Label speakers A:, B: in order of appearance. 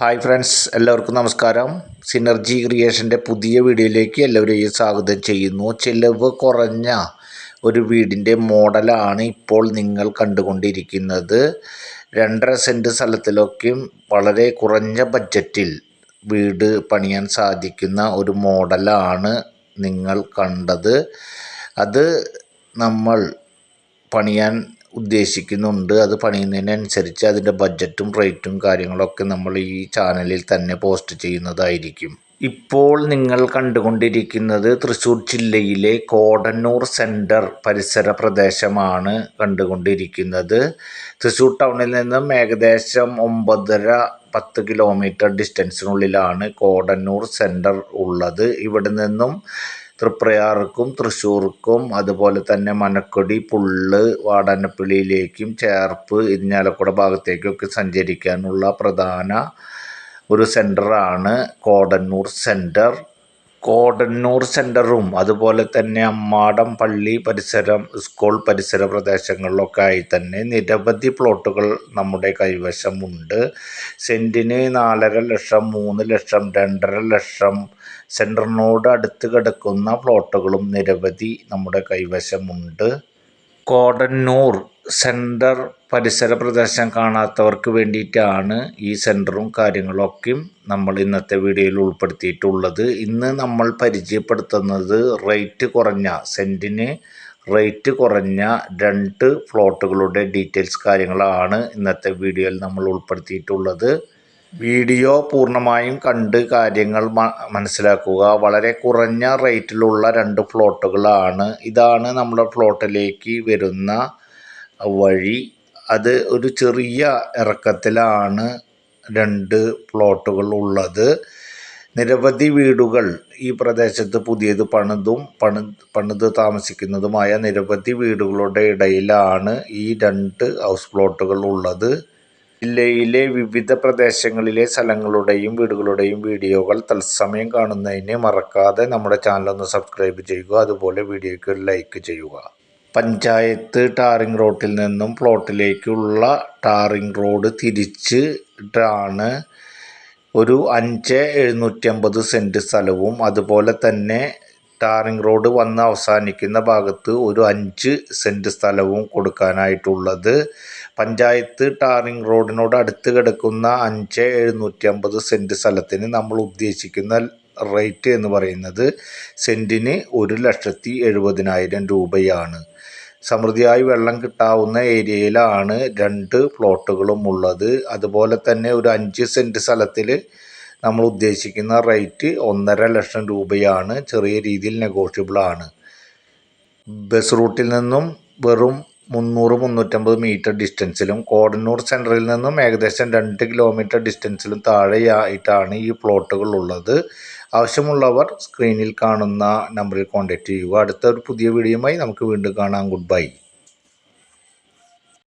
A: Hi friends എല്ലാവർക്കും നമസ്കാരം. Synergy ക്രിയേഷന്റെ പുതിയ വീഡിയോയിലേക്ക് എല്ലാവരെയും സ്വാഗതം ചെയ്യുന്നു. ചിലവ് കുറഞ്ഞ ഒരു വീടിന്റെ മോഡലാണ് ഇപ്പോൾ നിങ്ങൾ കണ്ടുകൊണ്ടിരിക്കുന്നത്. രണ്ടര സെന്റ് സ്ഥലത്തിലൊക്കെയും വളരെ കുറഞ്ഞ ബഡ്ജറ്റിൽ വീട് പണിയാൻ സാധിക്കുന്ന ഒരു മോഡലാണ് നിങ്ങൾ കണ്ടത്. അത് നമ്മൾ പണിയാൻ ഉദ്ദേശിക്കുന്നുണ്ട്. അത് പണിയുന്നതിനനുസരിച്ച് അതിന്റെ ബഡ്ജറ്റും റേറ്റും കാര്യങ്ങളൊക്കെ നമ്മൾ ഈ ചാനലിൽ തന്നെ പോസ്റ്റ് ചെയ്യുന്നതായിരിക്കും. ഇപ്പോൾ നിങ്ങൾ കണ്ടുകൊണ്ടിരിക്കുന്നത് തൃശ്ശൂർ ജില്ലയിലെ കോടന്നൂർ സെന്റർ പരിസര പ്രദേശമാണ് കണ്ടുകൊണ്ടിരിക്കുന്നത്. തൃശ്ശൂർ ടൗണിൽ നിന്നും ഏകദേശം ഒമ്പതര പത്ത് കിലോമീറ്റർ ഡിസ്റ്റൻസിനുള്ളിലാണ് കോടന്നൂർ സെന്റർ ഉള്ളത്. ഇവിടെ നിന്നും തൃപ്രയാർക്കും തൃശ്ശൂർക്കും അതുപോലെ തന്നെ മനക്കൊടി പുള്ള് വാടാനപ്പള്ളിയിലേക്കും ചേർപ്പ് ഇരിഞ്ഞാലക്കുട ഭാഗത്തേക്കൊക്കെ സഞ്ചരിക്കാനുള്ള പ്രധാന ഒരു സെന്ററാണ് കോടന്നൂർ സെന്റർ കോടന്നൂർ സെന്ററും അതുപോലെ തന്നെ അമ്മാടം പള്ളി പരിസരം സ്കൂൾ പരിസര പ്രദേശങ്ങളിലൊക്കെ ആയി തന്നെ നിരവധി പ്ലോട്ടുകൾ നമ്മുടെ കൈവശമുണ്ട്. സെന്റിന് നാലര ലക്ഷം മൂന്ന് ലക്ഷം രണ്ടര ലക്ഷം സെന്ററിനോട് അടുത്ത് കിടക്കുന്ന പ്ലോട്ടുകളും നിരവധി നമ്മുടെ കൈവശമുണ്ട്. കോടന്നൂർ സെന്റർ പരിസര പ്രദേശം കാണാത്തവർക്ക് വേണ്ടിയിട്ടാണ് ഈ സെന്ററും കാര്യങ്ങളൊക്കെയും നമ്മൾ ഇന്നത്തെ വീഡിയോയിൽ ഉൾപ്പെടുത്തിയിട്ടുള്ളത്. ഇന്ന് നമ്മൾ പരിചയപ്പെടുത്തുന്നത് റേറ്റ് കുറഞ്ഞ സെന്റിന് റേറ്റ് കുറഞ്ഞ രണ്ട് പ്ലോട്ടുകളുടെ ഡീറ്റെയിൽസ് കാര്യങ്ങളാണ് ഇന്നത്തെ വീഡിയോയിൽ നമ്മൾ ഉൾപ്പെടുത്തിയിട്ടുള്ളത്. വീഡിയോ പൂർണമായും കണ്ട് കാര്യങ്ങൾ മനസ്സിലാക്കുക. വളരെ കുറഞ്ഞ റേറ്റിലുള്ള രണ്ട് പ്ലോട്ടുകളാണ്. ഇതാണ് നമ്മുടെ പ്ലോട്ടിലേക്ക് വരുന്ന വഴി അത് ഒരു ചെറിയ ഇറക്കത്തിലാണ് രണ്ട് പ്ലോട്ടുകൾ ഉള്ളത്. നിരവധി വീടുകൾ ഈ പ്രദേശത്ത് പുതിയത് പണിതും പണി പണിത് താമസിക്കുന്നതുമായ നിരവധി വീടുകളുടെ ഇടയിലാണ് ഈ രണ്ട് ഹൗസ് പ്ലോട്ടുകൾ ഉള്ളത്. ജില്ലയിലെ വിവിധ പ്രദേശങ്ങളിലെ സ്ഥലങ്ങളുടെയും വീടുകളുടെയും വീഡിയോകൾ തത്സമയം കാണുന്നതിന് മറക്കാതെ നമ്മുടെ ചാനൽ ഒന്ന് സബ്സ്ക്രൈബ് ചെയ്യുക. അതുപോലെ വീഡിയോയ്ക്ക് ഒരു ലൈക്ക് ചെയ്യുക. പഞ്ചായത്ത് ടാറിംഗ് റോട്ടിൽ നിന്നും പ്ലോട്ടിലേക്കുള്ള ടാറിംഗ് റോഡ് തിരിച്ചിട്ടാണ് ഒരു അഞ്ച് എഴുന്നൂറ്റമ്പത് സെന്റ് സ്ഥലവും അതുപോലെ തന്നെ ടാറിംഗ് റോഡ് വന്ന് അവസാനിക്കുന്ന ഭാഗത്ത് ഒരു അഞ്ച് സെന്റ് സ്ഥലവും കൊടുക്കാനായിട്ടുള്ളത്. പഞ്ചായത്ത് ടാറിംഗ് റോഡിനോട് അടുത്ത് കിടക്കുന്ന അഞ്ച് എഴുന്നൂറ്റി അമ്പത് സെന്റ് സ്ഥലത്തിന് നമ്മൾ ഉദ്ദേശിക്കുന്ന റേറ്റ് എന്ന് പറയുന്നത് സെന്റിന് ഒരു ലക്ഷത്തി എഴുപതിനായിരം രൂപയാണ്. സമൃദ്ധിയായി വെള്ളം കിട്ടാവുന്ന ഏരിയയിലാണ് രണ്ട് പ്ലോട്ടുകളും ഉള്ളത്. അതുപോലെ തന്നെ ഒരു അഞ്ച് സെന്റ് സ്ഥലത്തിൽ നമ്മൾ ഉദ്ദേശിക്കുന്ന റേറ്റ് ഒന്നര ലക്ഷം രൂപയാണ്. ചെറിയ രീതിയിൽ നെഗോഷ്യബിളാണ് ബസ് റൂട്ടിൽ നിന്നും വെറും മുന്നൂറ് മുന്നൂറ്റമ്പത് മീറ്റർ ഡിസ്റ്റൻസിലും കോടന്നൂർ സെന്ററിൽ നിന്നും ഏകദേശം രണ്ട് കിലോമീറ്റർ ഡിസ്റ്റൻസിലും താഴെയായിട്ടാണ് ഈ പ്ലോട്ടുകൾ ഉള്ളത്. ആവശ്യമുള്ളവർ സ്ക്രീനിൽ കാണുന്ന നമ്പറിൽ കോൺടാക്റ്റ് ചെയ്യുക. അടുത്ത ഒരു പുതിയ വീഡിയോയുമായി നമുക്ക് വീണ്ടും കാണാം. Good bye